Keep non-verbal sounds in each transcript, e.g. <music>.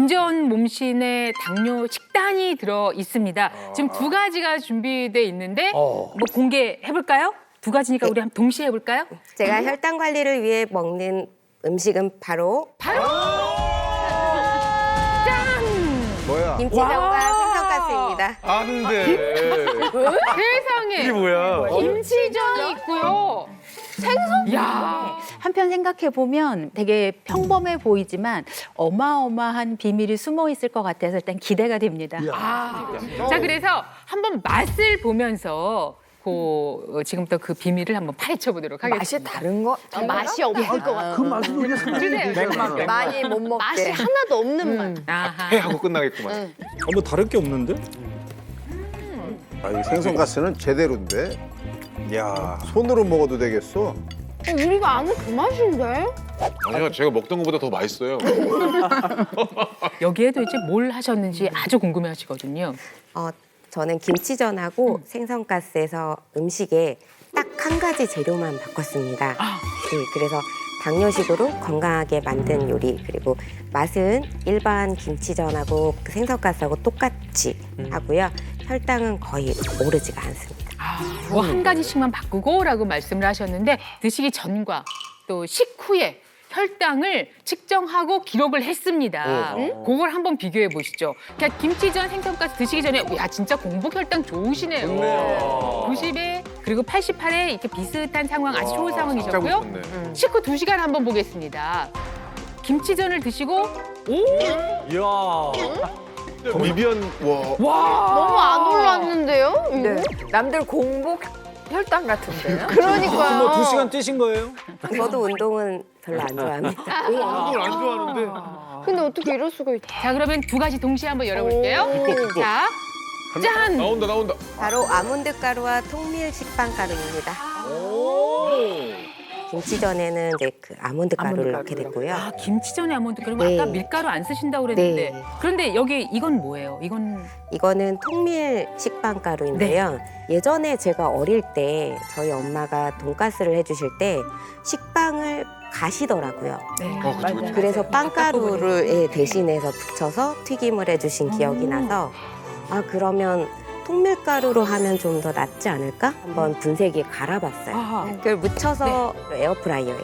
김재원 몸신의 당뇨 식단이 들어 있습니다. 지금 두 가지가 준비돼 있는데 뭐 공개해 볼까요? 두 가지니까 우리 한 동시에 해 볼까요? 제가 혈당 관리를 위해 먹는 음식은 바로 바로 짠! 뭐야? 김치전과 와. 생선가스입니다. 아는데. <laughs> 세상에 이게 뭐야? 김치전이 있고요. 생선? 야, 한편 생각해 보면 되게 평범해 보이지만 어마어마한 비밀이 숨어 있을 것 같아서 일단 기대가 됩니다. 아. 자 그래서 한번 맛을 보면서 그 어, 지금부터 그 비밀을 한번 파헤쳐 보도록 하겠습니다. 맛이 다른 거? 아, 맛이 없을 것 같아. 그 맛은 우리가 주세요. 상당히 많이 못 먹게. 맛이 하나도 없는 맛. 아하. 해하고 끝나겠구만. 아, 뭐 다를 게 없는데? 아, 이 생선 가스는 제대로인데. 야, 손으로 먹어도 되겠어. 우리가 아는 그 맛인데? 아니요, 제가 먹던 것보다 더 맛있어요. <laughs> 여기에도 이제 뭘 하셨는지 아주 궁금해하시거든요. 어, 저는 김치전하고 생선가스에서 음식에 딱 한 가지 재료만 바꿨습니다. 네, 그래서 당뇨식으로 건강하게 만든 요리 그리고 맛은 일반 김치전하고 그 생선가스하고 똑같이 하고요. 혈당은 거의 오르지가 않습니다. 뭐 한 가지씩만 바꾸고라고 말씀을 하셨는데 드시기 전과 또 식후에 혈당을 측정하고 기록을 했습니다. 그걸 한번 비교해 보시죠. 그러니까 김치전 생선가스 드시기 전에 야 진짜 공복 혈당 좋으시네요. 90에 그리고 88에 이렇게 비슷한 상황 아주 좋은 상황이셨고요. 보셨네. 식후 2시간 한번 보겠습니다. 김치전을 드시고 오! 이야. 미비한 와. 너 네. 남들 공복 혈당 같은데요? <laughs> 그러니까요. 뭐두 시간 뛰신 거예요? 저도 운동은 별로 안 좋아합니다. 이걸 안 좋아하는데. 근데 어떻게 이럴 수가 있지? 자 그러면 두 가지 동시에 한번 열어볼게요. 자, 짠! 나온다, 나온다. 바로 아몬드 가루와 통밀 식빵 가루입니다. 김치전에는 이제 그 아몬드 가루를 넣게 됐고요. 아 김치전에 아몬드 그러면 네. 아까 밀가루 안 쓰신다고 그랬는데 네. 그런데 여기 이건 뭐예요? 이건 이거는 통밀 식빵 가루인데요. 예전에 제가 어릴 때 저희 엄마가 돈가스를 해주실 때 식빵을 가시더라고요. 어, 그쵸, 그쵸. 그래서 빵가루를 예, 대신해서 붙여서 튀김을 해주신 기억이 나서 아 그러면 통밀가루로 하면 좀 더 낫지 않을까? 한번 분쇄기에 갈아봤어요. 아하. 그걸 묻혀서 에어프라이어에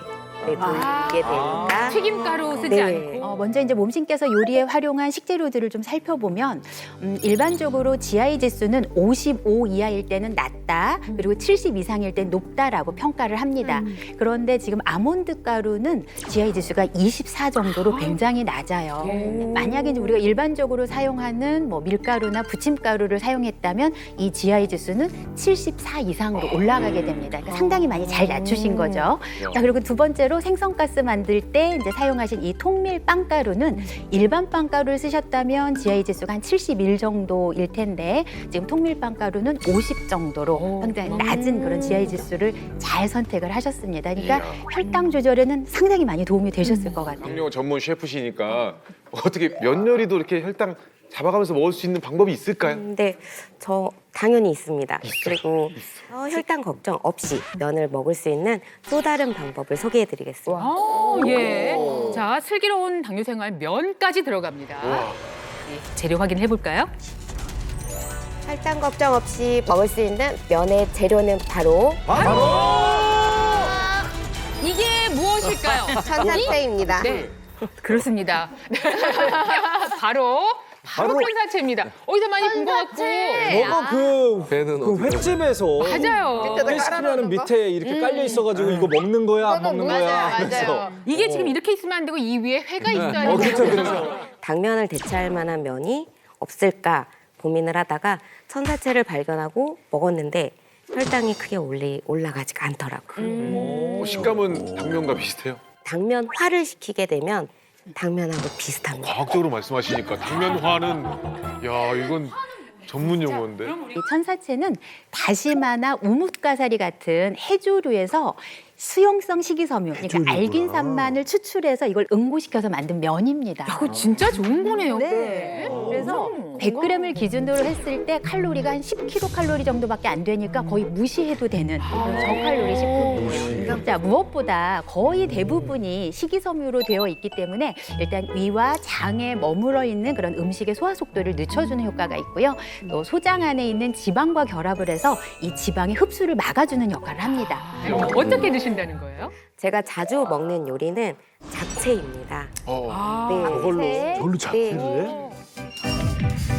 돌리게 되니까 튀김가루 쓰지 네. 않고 어, 먼저 이제 몸신께서 요리에 활용한 식재료들을 좀 살펴보면 음, 일반적으로 GI 지수는 55 이하일 때는 낮다 그리고 70 이상일 때 높다라고 평가를 합니다. 그런데 지금 아몬드 가루는 GI 지수가 24 정도로 굉장히 낮아요. 만약에 이제 우리가 일반적으로 사용하는 뭐 밀가루나 부침가루를 사용했다면 이 GI 지수는 74 이상으로 올라가게 됩니다. 그러니까 상당히 많이 잘 낮추신 거죠. 자, 그리고 두 번째로 생선가스 만들 때 이제 사용하신 이 통밀 빵가루는 일반 빵가루를 쓰셨다면 GI 지수가 한 71 정도일 텐데 지금 통밀 빵가루는 50 정도로 상당히 낮은 그런 GI 지수를 잘 선택을 하셨습니다. 그러니까 혈당 조절에는 상당히 많이 도움이 되셨을 것 같아요. 당뇨 전문 셰프시니까 어떻게 면 요리도 이렇게 혈당 잡아가면서 먹을 수 있는 방법이 있을까요? 근데 저 당연히 있습니다. 그리고 어, 혈당 걱정 없이 면을 먹을 수 있는 또 다른 방법을 소개해드리겠습니다. 어, 예. 자, 슬기로운 당뇨 생활 면까지 들어갑니다. 예, 재료 확인해 볼까요? 혈당 걱정 없이 먹을 수 있는 면의 재료는 바로 이게 무엇일까요? 천사채입니다. 네. 그렇습니다. <laughs> 바로 바로 바로- 편사채입니다. 어디서 많이 본 것 같고. 뭐가 그, 그 횟집에서 맞아요. 회 시키면은 밑에 이렇게 깔려 있어가지고 이거 먹는 거야 안 먹는 거야 맞아요. 맞아요. 이게 지금 이렇게 있으면 안 되고 이 위에 회가 있어야 어, 그렇죠, 그렇죠. 당면을 대체할 만한 면이 없을까 고민을 하다가 천사채를 발견하고 먹었는데 혈당이 크게 올리, 올라가지가 않더라고요. 어, 식감은 당면과 비슷해요. 당면 화를 시키게 되면 당면하고 비슷합니다. 과학적으로 말씀하시니까 당면화는 야 이건 전문 용어인데. 이 천사채는 다시마나 우뭇가사리 같은 해조류에서 수용성 식이섬유, 그러니까 알긴산만을 추출해서 이걸 응고시켜서 만든 면입니다. 그거 진짜 좋은 거네요. 네. 그래서 100g을 기준으로 했을 때 칼로리가 한 10kcal 정도밖에 안 되니까 거의 무시해도 되는 저칼로리 식품이에요. 자, 무엇보다 거의 대부분이 식이섬유로 되어 있기 때문에 일단 위와 장에 머물러 있는 그런 음식의 소화 속도를 늦춰주는 효과가 있고요. 또 소장 안에 있는 지방과 결합을 해서 이 지방의 흡수를 막아주는 역할을 합니다. 어떻게 드신다는 거예요? 제가 자주 먹는 요리는 잡채입니다. 어. 아, 네. 저걸로 저걸로 잡채를 해?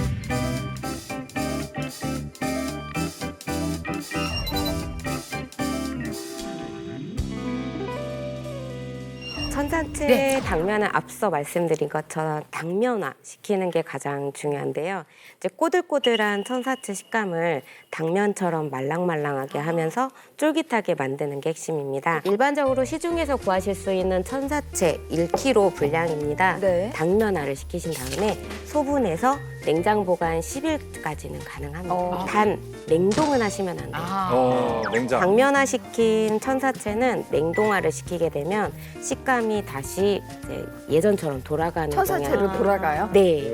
천사채 네. 당면은 앞서 말씀드린 것처럼 당면화 시키는 게 가장 중요한데요. 이제 꼬들꼬들한 천사채 식감을 당면처럼 말랑말랑하게 하면서 쫄깃하게 만드는 게 핵심입니다. 일반적으로 시중에서 구하실 수 있는 천사채 1kg 분량입니다. 네. 당면화를 시키신 다음에 소분해서 냉장 보관 10일까지는 가능합니다. 어. 단 냉동은 하시면 안 돼요. 아. 어, 냉장. 당면화 시킨 천사채는 냉동화를 시키게 되면 식감이 다시 이제 예전처럼 돌아가는 천사채로 돌아가요? 네.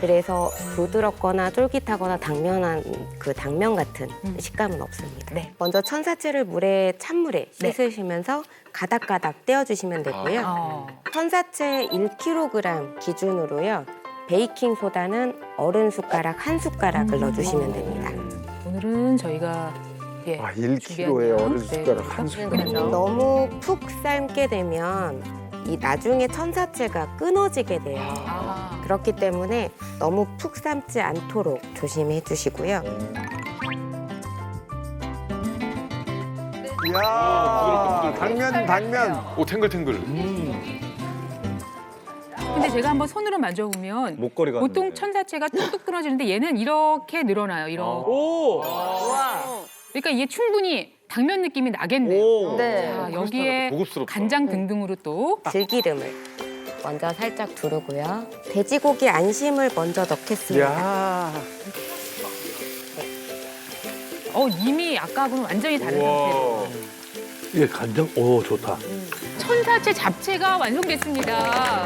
그래서 부드럽거나 쫄깃하거나 당면한 그 당면 같은 식감은 없습니다. 네. 먼저 천사채를 물에 찬물에 씻으시면서 가닥가닥 떼어주시면 되고요. 어. 천사채 1kg 기준으로요. 베이킹 소다는 어른 숟가락 한 숟가락을 넣어주시면 됩니다. 오늘은 저희가 예, 아, 1kg에 준비한 어른 양, 숟가락 한 네, 숟가락. 너무 푹 삶게 되면 이 나중에 천사채가 끊어지게 돼요. 아. 그렇기 때문에 너무 푹 삶지 않도록 조심해 주시고요. 이야, 당면, 당면. 오 탱글탱글. 근데 제가 한번 손으로 만져보면 목걸이가. 보통 천사채가 뚝뚝 끊어지는데 얘는 이렇게 늘어나요. 이렇게. 오. 그러니까 이게 충분히 당면 느낌이 나겠네요. 오. 네. 자, 여기에 고급스럽다. 간장 등등으로 또 들기름을 먼저 살짝 두르고요. 돼지고기 안심을 먼저 넣겠습니다. 이야. 어, 이미 아까하고는 완전히 다른 상태로 우와. 예, 간장, 오, 좋다. 천사채 잡채가 완성됐습니다. 와.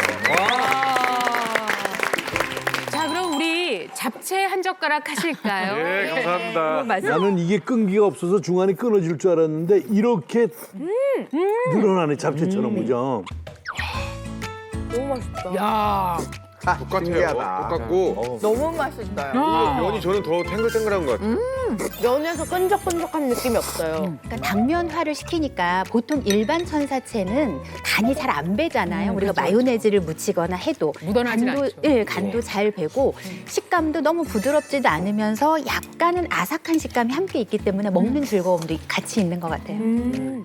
한 젓가락 하실까요? 네, <laughs> 감사합니다. 나는 이게 끈기가 없어서 중간에 끊어질 줄 알았는데 이렇게 늘어나네, 잡채처럼, 그죠? 너무 맛있다. 야. 똑같아요. 신기하다. 똑같고 너무 맛있어요. 야. 면이 저는 더 탱글탱글한 것 같아요. 면에서 끈적끈적한 느낌이 없어요. 그러니까 당면화를 시키니까 보통 일반 천사채는 간이 잘 안 배잖아요. 음, 우리가 그렇죠, 마요네즈를 묻히거나 해도 묻어나진 간도 않죠. 예, 간도 잘 배고 식감도 너무 부드럽지도 않으면서 약간은 아삭한 식감이 함께 있기 때문에 먹는 즐거움도 같이 있는 것 같아요. 음.